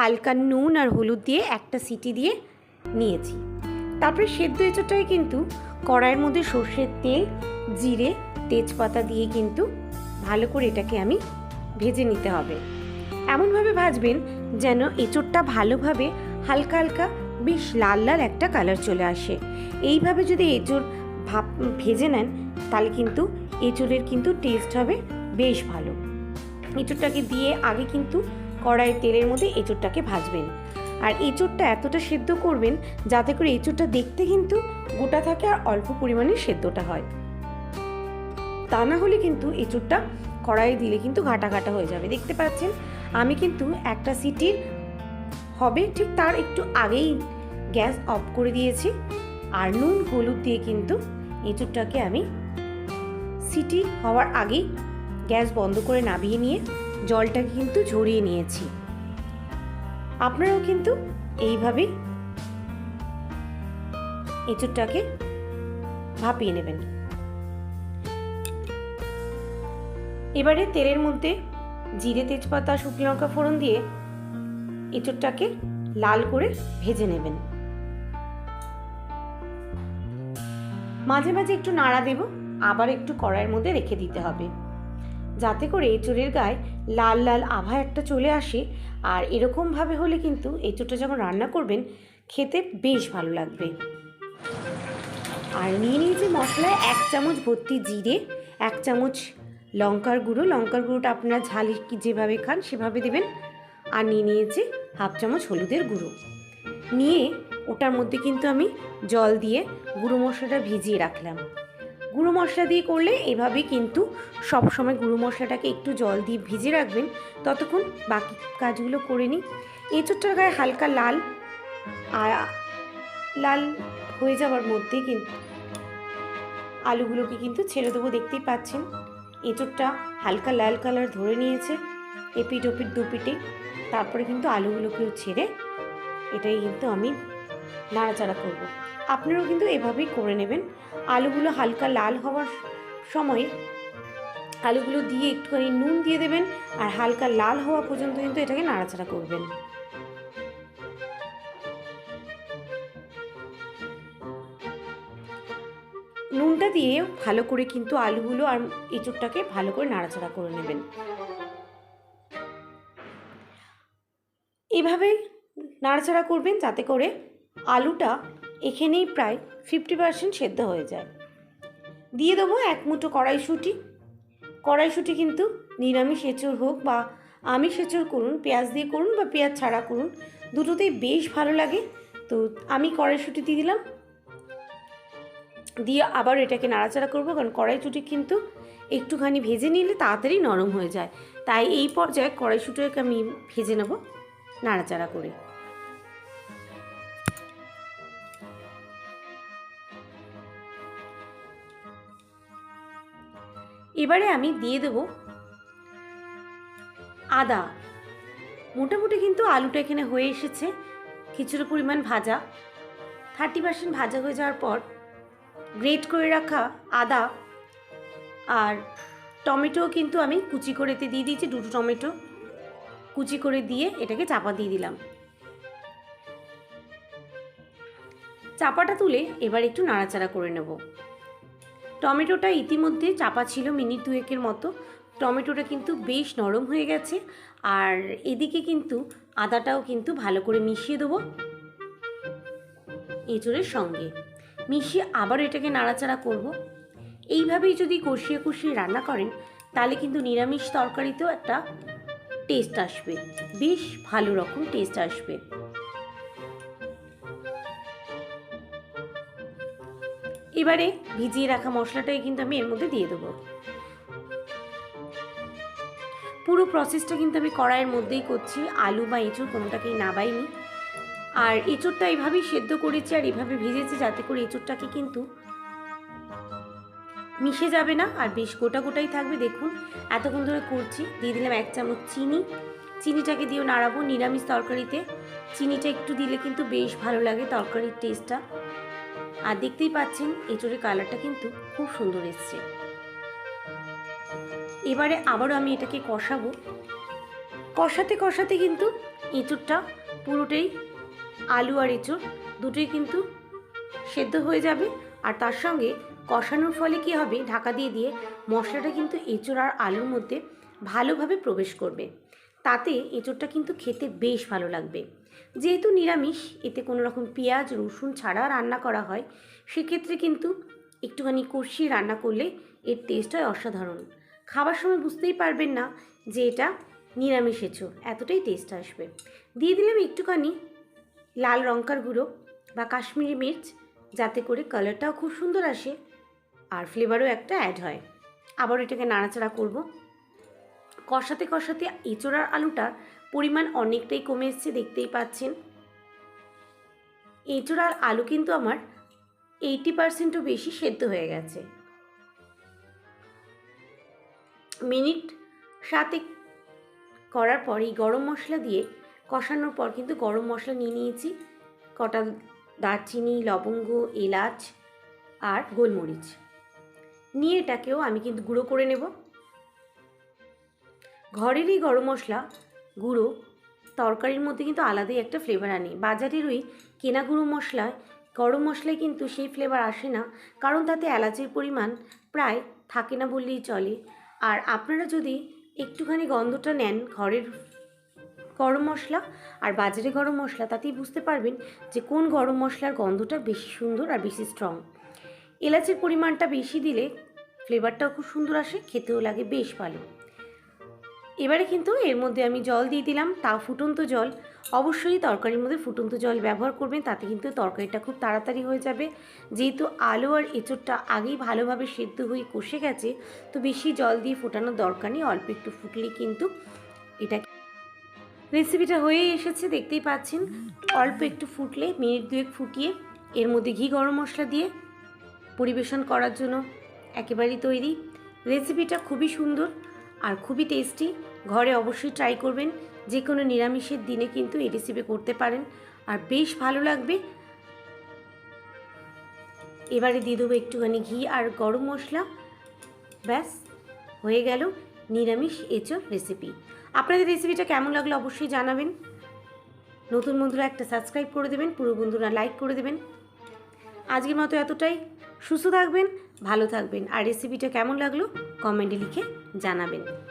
হালকা নুন আর হলুদ দিয়ে একটা সিটি দিয়ে নিয়েছি। তারপরে সেদ্ধ এঁচোড়টাকে কিন্তু কড়াইয়ের মধ্যে সর্ষের তেল, জিরে, তেজপাতা দিয়ে কিন্তু ভালো করে এটাকে আমি ভেজে নিতে হবে। এমনভাবে ভাজবেন যেন এঁচোড়টা ভালোভাবে হালকা হালকা বেশ লাল লাল একটা কালার চলে আসে। এইভাবে যদি এঁচোড় ভাপ ভেজে নেন, তাহলে কিন্তু এঁচোড়ের কিন্তু টেস্ট হবে বেশ ভালো। এঁচোড়টাকে দিয়ে আগে কিন্তু কড়াই তেলের মধ্যে এঁচোড়টাকে ভাজবেন। আর এঁচোড়টা এতটা সেদ্ধ করবেন যাতে করে এঁচোড়টা দেখতে কিন্তু গোটা থাকে আর অল্প পরিমাণে সেদ্ধটা হয়। তা না হলে কিন্তু এঁচোড়টা কড়াইয়ে দিলে কিন্তু ঘাটা ঘাটা হয়ে যাবে। দেখতে পাচ্ছেন, আমি কিন্তু একটা সিটির হবে ঠিক তার একটু আগেই গ্যাস অফ করে দিয়েছি। আর নুন, হলুদ দিয়ে কিন্তু এঁচোড়টাকে আমি সিটি হওয়ার আগেই গ্যাস বন্ধ করে নামিয়ে নিয়ে জলটাকে কিন্তু ঝরিয়ে নিয়েছি। আপনারাও কিন্তু এইভাবেই এঁচোড়টাকে ভাপিয়ে নেবেন। এবারে তেলের মধ্যে জিরে, তেজপাতা, শুকনো লঙ্কা ফোড়ন দিয়ে এঁচোড়টাকে লাল করে ভেজে নেবেন। মাঝে মাঝে একটু নাড়া দেব, আবার একটু কড়াইয়ের মধ্যে রেখে দিতে হবে। যাতে করে এঁচোড়ের গায়ে লাল লাল আভা একটা চলে আসে। আর এরকমভাবে হলে কিন্তু এঁচোড়টা যখন রান্না করবেন, খেতে বেশ ভালো লাগবে। আর নিয়ে নিয়েছি মশলায় এক চামচ ভর্তি জিরে, এক চামচ লঙ্কার গুঁড়ো। লঙ্কার গুঁড়োটা আপনারা ঝাল যেভাবে খান সেভাবে দেবেন। আর নিয়ে নিয়েছি হাফ চামচ হলুদের গুঁড়ো। নিয়ে ওটার মধ্যে কিন্তু আমি জল দিয়ে গুঁড়ো মশলাটা ভিজিয়ে রাখলাম। গুঁড়ো মশলা দিয়ে করলে এভাবে কিন্তু সব সময় গুঁড়ো মশলাটাকে একটু জল দিয়ে ভিজে রাখবেন। ততক্ষণ বাকি কাজগুলো করে নিই এঁচোড়টার গায়ে হালকা লাল আর লাল হয়ে যাওয়ার মধ্যে কিন্তু আলুগুলোকে কিন্তু ছেড়ে দেবো, দেখতেই পাচ্ছেন। এঁচোড়টা হালকা লাল কালার ধরে নিয়েছে এপিট ওপিট দুপিটে তারপরে কিন্তু আলুগুলোকেও ছেড়ে এটাই কিন্তু আমি নাড়াচাড়া করব। আপনারাও কিন্তু এভাবেই করে নেবেন। আলুগুলো হালকা লাল হওয়ার সময় আলুগুলো দিয়ে একটুখানি নুন দিয়ে দেবেন আর হালকা লাল হওয়া পর্যন্ত কিন্তু এটাকে নাড়াচাড়া করবেন। নুনটা দিয়ে ভালো করে কিন্তু আলুগুলো আর এঁচুরটাকে ভালো করে নাড়াচাড়া করে নেবেন। এভাবে নাড়াচাড়া করবেন যাতে করে আলুটা এখানেই প্রায় ফিফটি পার্সেন্ট সেদ্ধ হয়ে যায়। দিয়ে দেবো এক মুঠো কড়াইশুঁটি। কড়াইশুঁটি কিন্তু নিরামিষ এঁচড় হোক বা আমিষ এঁচড় করুন, পেঁয়াজ দিয়ে করুন বা পেঁয়াজ ছাড়া করুন, দুটোতেই বেশ ভালো লাগে। তো আমি কড়াইশুঁটি দিয়ে দিলাম। দিয়ে আবার এটাকে নাড়াচাড়া করব, কারণ কড়াইশুঁটি কিন্তু একটুখানি ভেজে নিলে তাড়াতাড়ি নরম হয়ে যায়। তাই এই পর্যায়ে কড়াইশুঁটিকে আমি ভেজে নেব, নাড়াচাড়া করে। এবারে আমি দিয়ে দেব আদা। মোটামুটি কিন্তু আলুটা এখানে হয়ে এসেছে। কিছুটা পরিমাণ ভাজা। থার্টি পার্সেন্ট ভাজা হয়ে যাওয়ার পর গ্রেট করে রাখা আদা আর টমেটো কিন্তু আমি কুচি করে এতে দিয়ে দিয়েছি, দুটো টমেটো কুচি করে দিয়ে এটাকে চাপা দিয়ে দিলাম। চাপাটা তুলে এবার একটু নাড়াচাড়া করে নেব। টমেটোটা ইতিমধ্যে চাপা ছিল মিনিট দুয়েকের মতো। টমেটোটা কিন্তু বেশ নরম হয়ে গেছে। আর এদিকে কিন্তু আদাটাও কিন্তু ভালো করে মিশিয়ে দেবো। এঁচড়ের সঙ্গে। মিশিয়ে আবার এটাকে নাড়াচাড়া করব। এইভাবেই যদি কষিয়ে কষিয়ে রান্না করেন, তাহলে কিন্তু নিরামিষ তরকারিতেও একটা টেস্ট আসবে। বেশ ভালো রকম টেস্ট আসবে। এবারে ভিজিয়ে রাখা মশলাটাই কিন্তু আমি এর মধ্যে দিয়ে দেবো। পুরো প্রসেসটা কিন্তু আমি কড়াইয়ের মধ্যেই করছি। আলু বা এঁচুর কোনোটাকেই নাবাইনি আর এঁচোড়টা এইভাবেই সেদ্ধ করেছি আর এভাবে ভেজেছি যাতে করে এঁচোড়টাকে কিন্তু মিশে যাবে না। আর বেশ গোটা গোটাই থাকবে। দেখুন, এতক্ষণ ধরে করছি। দিয়ে দিলাম এক চামচ চিনি। চিনিটাকে দিয়েও নাড়াবো। নিরামিষ তরকারিতে চিনিটা একটু দিলে কিন্তু বেশ ভালো লাগে তরকারির টেস্টটা আর দেখতেই পাচ্ছেন এঁচোড়ের কালারটা কিন্তু খুব সুন্দর এসছে। এবারে আবারও আমি এটাকে কষাবো। কষাতে কষাতে কিন্তু এঁচুড়টা পুরোটাই আলু আর এঁচুড় দুটোই কিন্তু সেদ্ধ হয়ে যাবে। আর তার সঙ্গে কষানোর ফলে কি হবে? ঢাকা দিয়ে দিয়ে মশলাটা কিন্তু এঁচোড় আর আলুর মধ্যে ভালোভাবে প্রবেশ করবে। তাতে এঁচোড়টা কিন্তু খেতে বেশ ভালো লাগবে। যেহেতু নিরামিষ, এতে কোনো রকম পেঁয়াজ, রসুন ছাড়া রান্না করা হয়, সেক্ষেত্রে কিন্তু একটুখানি কষিয়ে রান্না করলে এর টেস্ট হয় অসাধারণ। খাবার সময় বুঝতেই পারবেন না যে এটা নিরামিষ এঁচোড়, এতটাই টেস্ট আসবে। দিয়ে দিলাম একটুখানি লাল লঙ্কার গুঁড়ো বা কাশ্মীরি মির্চ, যাতে করে কালারটাও খুব সুন্দর আসে আর ফ্লেভারও একটা অ্যাড হয়। আবার এটাকে নাড়াচাড়া করব। কষাতে কষাতে এঁচোড়ার আলুটার পরিমাণ অনেকটাই কমে এসছে, দেখতেই পাচ্ছেন। এঁচোড়ার আলু কিন্তু আমার এইটি পার্সেন্টও বেশি সেদ্ধ হয়ে গেছে। মিনিট সাতে করার পর এই গরম মশলা দিয়ে কষানোর পর কিন্তু গরম মশলা নিয়ে নিয়েছি। কটা দারচিনি, লবঙ্গ, এলাচ আর গোলমরিচ। নিয়ে এটাকেও আমি কিন্তু গুঁড়ো করে নেব। ঘরেরই গরম মশলা, গুঁড়ো, তরকারির মধ্যে কিন্তু আলাদাই একটা ফ্লেভার আনে। বাজারের ওই কেনা গুঁড়ো মশলায় গরম মশলায় কিন্তু সেই ফ্লেভার আসে না, কারণ তাতে এলাচের পরিমাণ প্রায় থাকে না বললেই চলে। আর আপনারা যদি একটুখানি গন্ধটা নেন ঘরের গরম মশলা আর বাজারে গরম মশলা, তাতেই বুঝতে পারবেন যে কোন গরম মশলার গন্ধটা বেশি সুন্দর আর বেশি স্ট্রং এলাচের পরিমাণটা বেশি দিলে ফ্লেভারটাও খুব সুন্দর আসে, খেতেও লাগে বেশ ভালো। এবারে কিন্তু এর মধ্যে আমি জল দিয়ে দিলাম, তা ফুটন্ত জল। অবশ্যই তরকারির মধ্যে ফুটন্ত জল ব্যবহার করবেন, তাতে কিন্তু তরকারিটা খুব তাড়াতাড়ি হয়ে যাবে। যেহেতু আলু আর এঁচোড়টা আগেই ভালোভাবে সেদ্ধ হয়ে কষে গেছে, তো বেশি জল দিয়ে ফোটানোর দরকার নেই, অল্প একটু ফুটলে কিন্তু এটা রেসিপিটা হয়ে এসেছে, দেখতেই পাচ্ছেন। অল্প একটু ফুটলে, মিনিট দুয়েক ফুটিয়ে এর মধ্যে ঘি, গরম মশলা দিয়ে পরিবেশন করার জন্য একেবারেই তৈরি। রেসিপিটা খুবই সুন্দর আর খুবই টেস্টি। ঘরে অবশ্যই ট্রাই করবেন। যে কোনো নিরামিষের দিনে কিন্তু এই রেসিপি করতে পারেন। আর বেশ ভালো লাগবে। এবারে দিয়ে দেবো একটুখানি ঘি আর গরম মশলা। ব্যাস, হয়ে গেল নিরামিষ এঁচোড় রেসিপি আপনাদের রেসিপিটা কেমন লাগল অবশ্যই জানাবেন। নতুন বন্ধুরা একটা সাবস্ক্রাইব করে দেবেন, পুরো বন্ধুরা লাইক করে দেবেন। আজকের মতো এতটাই। সুস্থ থাকবেন, ভালো থাকবেন। আর রেসিপিটা কেমন লাগল কমেন্টে লিখে জানাবেন।